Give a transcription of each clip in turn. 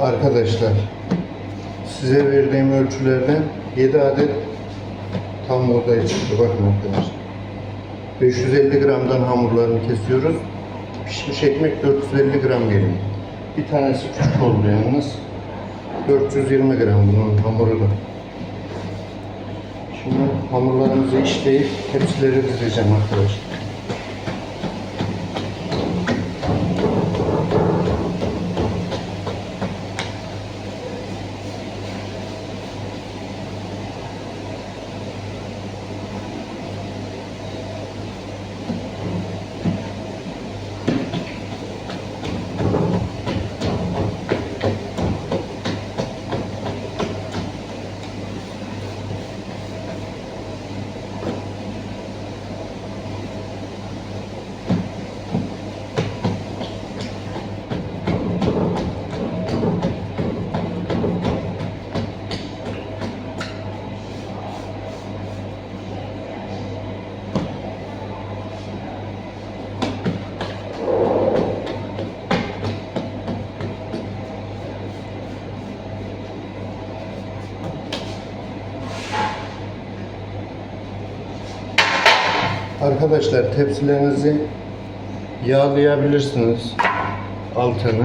Arkadaşlar size verdiğim ölçülerden 7 adet tam buğday çıktı. Bakın arkadaşlar. 550 gramdan hamurlarını kesiyoruz. Pişmiş ekmek 450 gram geliyor. Bir tanesi küçük oldu yalnız. 420 gram bunun hamuru da. Şimdi hamurlarımızı işleyip tepsilere dizeceğim arkadaşlar. Arkadaşlar tepsilerinizi yağlayabilirsiniz altını.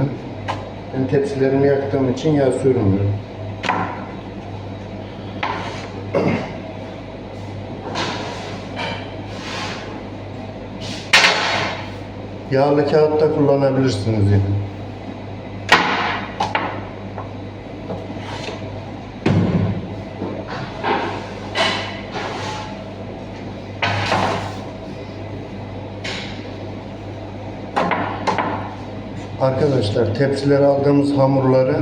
Ben tepsilerimi yaktığım için yağ sürmüyorum. Yağlı kağıt da kullanabilirsiniz yani. Arkadaşlar tepsilere aldığımız hamurları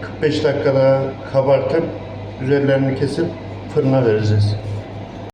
45 dakikada kabartıp üzerlerini kesip fırına vereceğiz.